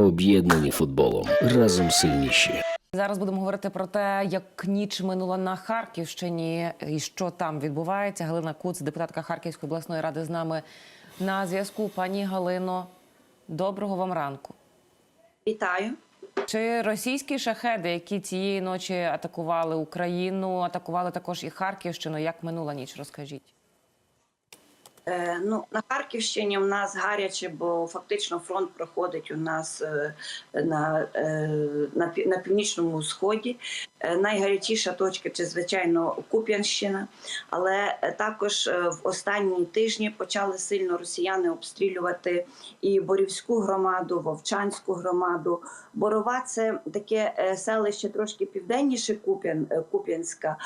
Об'єднані футболом разом сильніші. Зараз будемо говорити про те, як ніч минула на Харківщині і що там відбувається. Галина Куц, депутатка Харківської обласної ради, з нами на зв'язку. Пані Галино, доброго вам ранку. Вітаю. Чи російські шахеди, які цієї ночі атакували Україну, атакували також і Харківщину? Як минула ніч? Розкажіть. Е, ну, на Харківщині в нас гаряче, бо фактично фронт проходить у нас е, на, е, на, на північному сході. Найгарячіша точка це, звичайно, Куп'янщина. Але також в останні тижні почали сильно росіяни обстрілювати і Борівську громаду, Вовчанську громаду. Борова це таке селище трошки південніше Куп'ян, Куп'янська,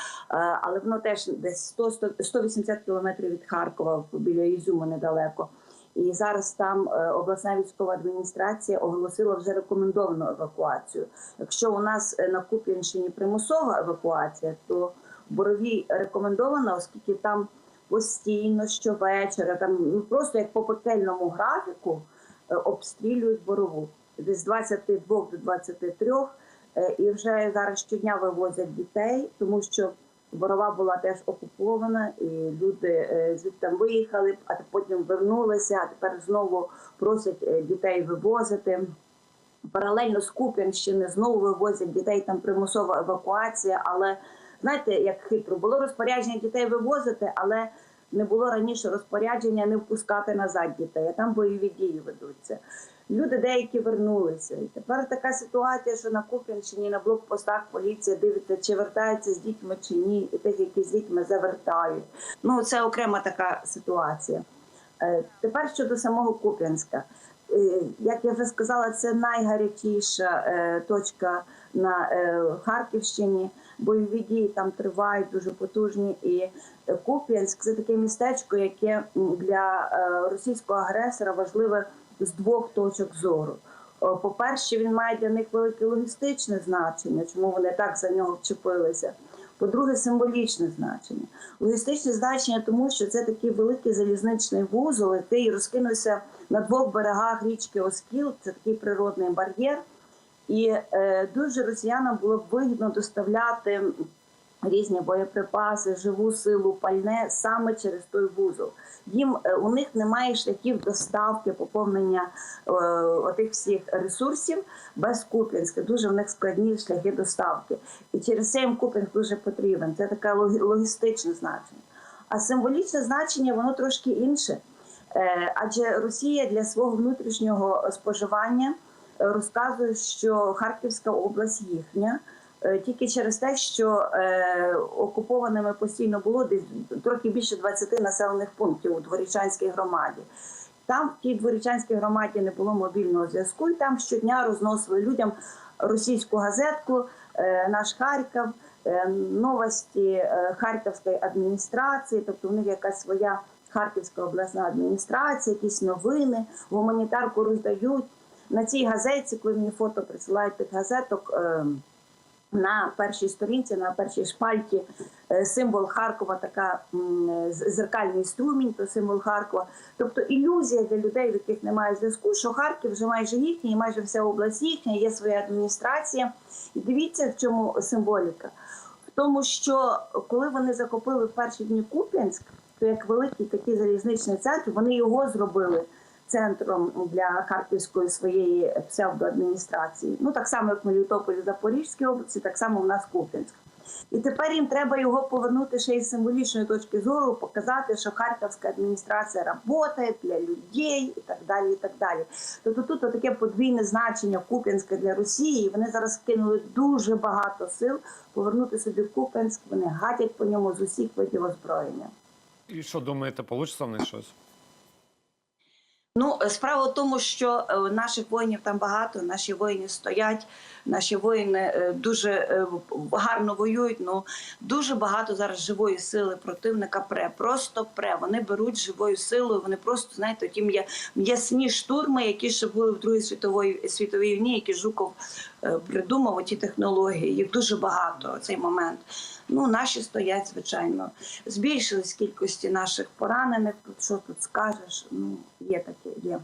але воно теж десь 100, 100, 180 кілометрів від Харкова біля Ізюму недалеко. І зараз там е, обласна військова адміністрація оголосила вже рекомендовану евакуацію. Якщо у нас е, на Куп'янщині примусова евакуація, то Боровій рекомендована, оскільки там постійно щовечора, там ну, просто як по пекельному графіку е, обстрілюють борову десь з 22 до 23, е, і вже зараз щодня вивозять дітей, тому що Борова була теж окупована, і люди е, звідти виїхали, а потім вернулися. А тепер знову просять е, дітей вивозити. Паралельно з Куп'янщини знову вивозять дітей, там примусова евакуація. Але знаєте, як хитро було розпорядження дітей вивозити, але не було раніше розпорядження не впускати назад дітей. А там бойові дії ведуться. Люди деякі вернулися. І тепер така ситуація, що на Куп'янщині на блокпостах поліція дивиться, чи вертається з дітьми чи ні, і тих, які з дітьми завертають. Ну це окрема така ситуація. Е, Тепер щодо самого Куп'янська. Е, Як я вже сказала, це найгарячіша е, точка на е, Харківщині. Бойові дії там тривають дуже потужні. І е, Куп'янськ це таке містечко, яке для е, російського агресора важливе з двох точок зору. По-перше, він має для них велике логістичне значення, чому вони так за нього вчепилися. По-друге, символічне значення. Логістичне значення, тому що це такий великий залізничний вузол, який розкинувся на двох берегах річки Оскіл. Це такий природний бар'єр. І е, дуже росіянам було вигідно доставляти різні боєприпаси, живу силу, пальне саме через той вузол. Їм е, у них немає шляхів доставки, поповнення е, отих всіх ресурсів без Куп'янська. Дуже в них складні шляхи доставки. І через це їм Куп'янськ дуже потрібен. Це таке логі- логістичне значення. А символічне значення воно трошки інше. Е, Адже Росія для свого внутрішнього споживання розказує, що Харківська область їхня. е, Тільки через те, що е, окупованими постійно було десь трохи більше 20 населених пунктів у Дворічанській громаді. Там в тій Дворічанській громаді не було мобільного зв'язку, і там щодня розносили людям російську газетку е, Наш Харків, новості Харківської адміністрації, тобто в них якась своя Харківська обласна адміністрація, якісь новини, гуманітарку роздають. На цій газеті, коли мені фото присилають тих газеток, е, на першій сторінці, на першій шпальті е, символ Харкова, така зеркальний струмінь, то символ Харкова. Тобто ілюзія для людей, в яких немає зв'язку, що Харків вже майже їхній, і майже вся область їхня, є своя адміністрація. І дивіться, в чому символіка. В тому, що коли вони захопили в перші дні Куп'янськ, то як великий такий залізничний центр, вони його зробили центром для харківської своєї псевдоадміністрації. Ну так само, як в Запорізькій області, так само в нас Куп'янськ. І тепер їм треба його повернути ще із символічної точки зору, показати, що харківська адміністрація працює для людей і так далі. і так далі. Тобто тут таке подвійне значення Куп'янська для Росії. і Вони зараз кинули дуже багато сил повернути собі Куп'янськ. Вони гатять по ньому з усіх видів озброєння. І що думаєте, получиться в них щось? Ну, е, справа в тому, що е, наших воїнів там багато, наші воїни стоять, наші воїни е, дуже гарно воюють. Ну дуже багато зараз живої сили противника пре, просто пре. Вони беруть живою силою. Вони просто знаєте, ті м'ясні штурми, які ще були в Другій світовій світовій війні, які Жуков придумав ті технології. Їх дуже багато цей момент. Ну, наші стоять, звичайно. Збільшились кількості наших поранених. Тут що тут скажеш? Ну, є таке, є.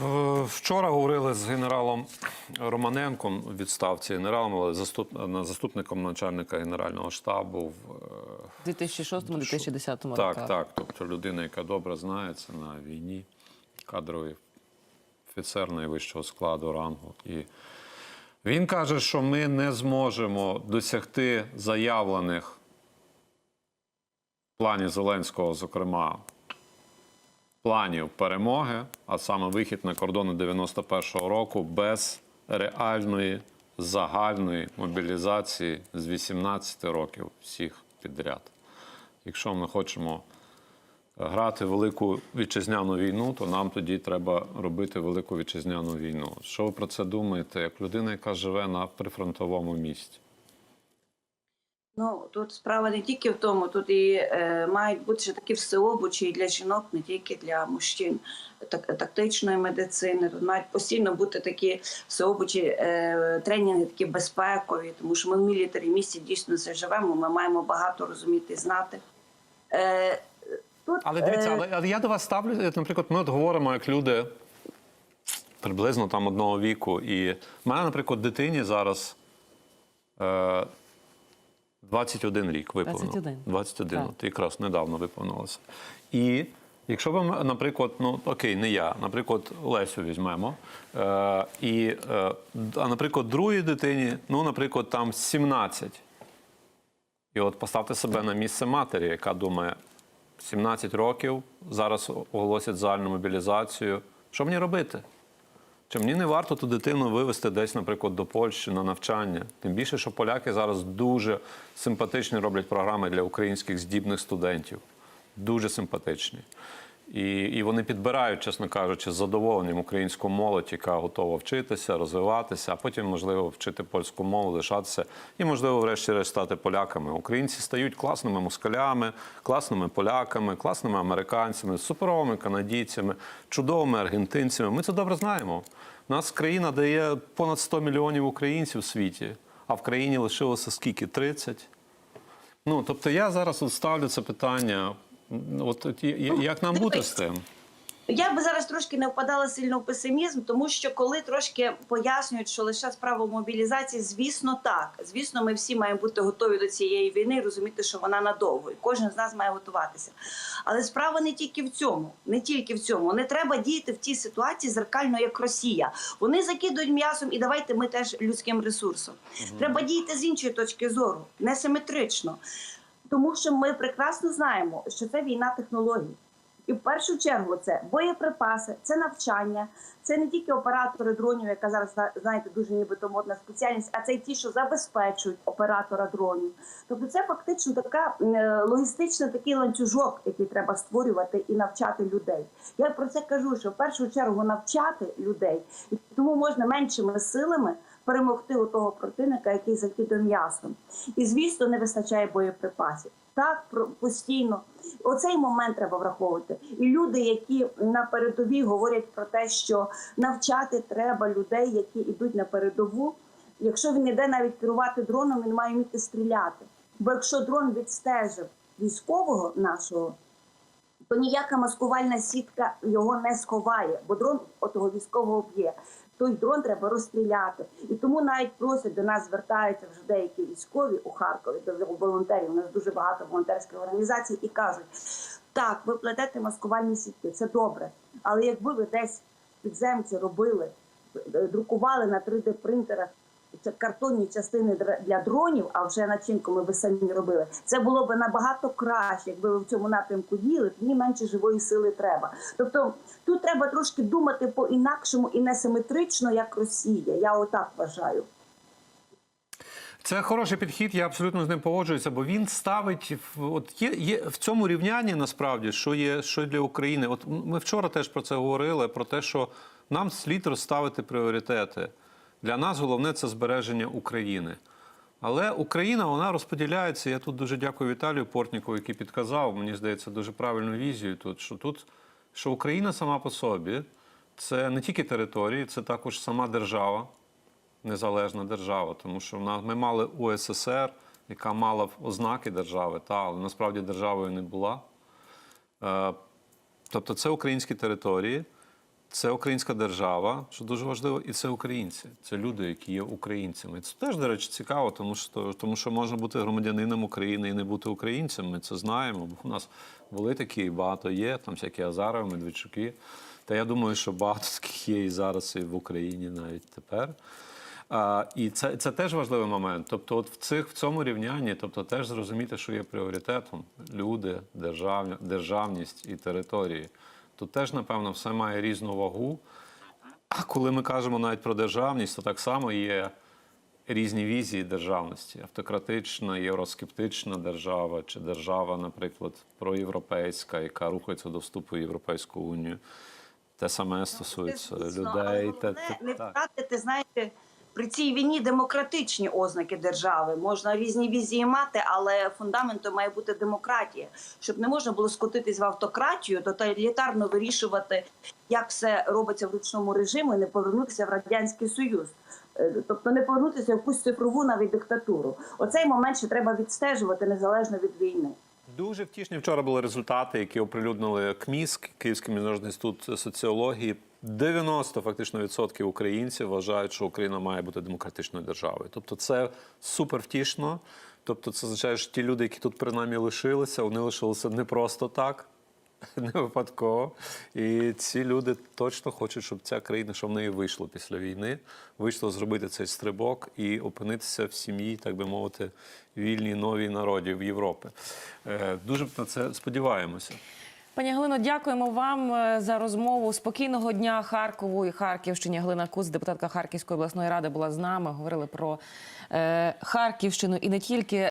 Е, Вчора говорили з генералом Романенком у відставці генералом, але заступ, заступником начальника генерального штабу. в, е, У 2006-2010 році. Так, так. Тобто людина, яка добре знається на війні, кадровий офіцер найвищого складу рангу. І він каже, що ми не зможемо досягти заявлених планів Зеленського, зокрема, планів перемоги, а саме вихід на кордони 91-го року, без реальної загальної мобілізації з 18 років всіх підряд. Якщо ми хочемо грати велику вітчизняну війну, то нам тоді треба робити велику вітчизняну війну. Що ви про це думаєте, як людина, яка живе на прифронтовому місті? Ну тут справа не тільки в тому, тут і е, мають бути ще такі всеобучі і для жінок, не тільки для мужчин. Так, тактичної медицини. Тут мають постійно бути такі всеобучі е, тренінги, такі безпекові, тому що ми в мілітарі місті дійсно це живемо. Ми маємо багато розуміти і знати. Е, тут, Але дивіться, е, але, але я до вас ставлю, е, наприклад, ми от говоримо як люди приблизно там одного віку. І в мене, наприклад, дитині зараз е, 21 рік виповнило. 21. 21, Так. от якраз недавно виповнилося. І якщо ви, наприклад, ну окей, не я, наприклад, Лесю візьмемо. Е, і, е, а, наприклад, другій дитині, ну, наприклад, там 17. І от поставте себе на місце матері, яка думає, 17 років, зараз оголосять загальну мобілізацію. Що мені робити? Чи мені не варто ту дитину вивезти десь, наприклад, до Польщі на навчання? Тим більше, що поляки зараз дуже симпатичні роблять програми для українських здібних студентів. Дуже симпатичні. І, і вони підбирають, чесно кажучи, з задоволенням українську молодь, яка готова вчитися, розвиватися, а потім, можливо, вчити польську мову, лишатися і, можливо, врешті-решт стати поляками. Українці стають класними москалями, класними поляками, класними американцями, суперовими канадійцями, чудовими аргентинцями. Ми це добре знаємо. У нас країна дає понад 100 мільйонів українців у світі, а в країні лишилося скільки? 30? Ну, тобто я зараз ставлю це питання. От, от як нам бути з цим? Я би зараз трошки не впадала сильно в песимізм, тому що коли трошки пояснюють, що лише справа в мобілізації, звісно, так. Звісно, ми всі маємо бути готові до цієї війни, і розуміти, що вона надовго, і кожен з нас має готуватися. Але справа не тільки в цьому, не тільки в цьому. Не треба діяти в тій ситуації зеркально, як Росія. Вони закидують м'ясом, і давайте ми теж людським ресурсом. Треба діяти з іншої точки зору, несиметрично. Тому що ми прекрасно знаємо, що це війна технологій. І в першу чергу це боєприпаси, це навчання, це не тільки оператори дронів, яка зараз зна- знаєте дуже нібито модна спеціальність, а це й ті, що забезпечують оператора дронів. Тобто, це фактично така е, логістичний такий ланцюжок, який треба створювати і навчати людей. Я про це кажу, що в першу чергу навчати людей, і тому можна меншими силами перемогти у того противника, який закидує м'ясом. І звісно, не вистачає боєприпасів. Так, постійно. Оцей момент треба враховувати. І люди, які на передовій говорять про те, що навчати треба людей, які йдуть на передову. Якщо він іде навіть керувати дроном, він має вміти стріляти. Бо якщо дрон відстежив військового нашого, то ніяка маскувальна сітка його не сховає, бо дрон отого військового б'є. Той дрон треба розстріляти. І тому навіть просять до нас звертаються вже деякі військові у Харкові до волонтерів. У нас дуже багато волонтерських організацій і кажуть: так, ви плетете маскувальні сітки, це добре. Але якби ви десь підземці робили, друкували на 3D принтерах це картонні частини для дронів, а вже начинку ми би самі робили. Це було б набагато краще, якби ви в цьому напрямку діяли, тоді менше живої сили треба. Тобто тут треба трошки думати по-інакшому і несиметрично, як Росія. Я отак вважаю. Це хороший підхід, я абсолютно з ним погоджуюся, бо він ставить от є, є в цьому рівнянні насправді, що є що для України. От ми вчора теж про це говорили: про те, що нам слід розставити пріоритети. Для нас головне це збереження України. Але Україна вона розподіляється. Я тут дуже дякую Віталію Портнікову, який підказав, мені здається, дуже правильну візію тут, що тут що Україна сама по собі це не тільки території, це також сама держава незалежна держава, тому що ми мали УССР, яка мала ознаки держави, та, але насправді державою не була. Е, тобто це українські території, Це українська держава, що дуже важливо, і це українці. Це люди, які є українцями. Це теж, до речі, цікаво, тому що, тому що можна бути громадянином України і не бути українцем. Ми це знаємо. Бо у нас були такі, багато є, там всякі Азарови, Медведчуки. Та я думаю, що багато таких є і зараз, і в Україні навіть тепер. А, і це, це теж важливий момент. Тобто, от в цих в цьому рівнянні, тобто, теж зрозуміти, що є пріоритетом люди, держав, державність і території. Тут теж, напевно, все має різну вагу. А коли ми кажемо навіть про державність, то так само є різні візії державності: автократична, євроскептична держава, чи держава, наприклад, проєвропейська, яка рухається до вступу в Європейську унію. Те саме стосується людей. Те, головне не втратити, знаєте, при цій війні демократичні ознаки держави. Можна різні візії мати, але фундаментом має бути демократія, щоб не можна було скотитись в автократію, тоталітарно вирішувати, як все робиться в ручному режимі, не повернутися в радянський союз. Е, Тобто не повернутися в якусь цифрову навіть диктатуру. Оцей момент ще треба відстежувати незалежно від війни. Дуже втішні вчора були результати, які оприлюднили КМІС, Київський міжнародний інститут соціології. 90 фактично відсотків українців вважають, що Україна має бути демократичною державою. Тобто, це супер втішно. Тобто, це означає, що ті люди, які тут принаймні лишилися, вони лишилися не просто так, не випадково. І ці люди точно хочуть, щоб ця країна, що в неї вийшло після війни, вийшло зробити цей стрибок і опинитися в сім'ї, так би мовити, вільній новій народів Європи. Е, Дуже на це сподіваємося. Пані Галино, дякуємо вам е, за розмову. Спокійного дня Харкову і Харківщині. Галина Куц, депутатка Харківської обласної ради, була з нами. Говорили про е, Харківщину і не тільки.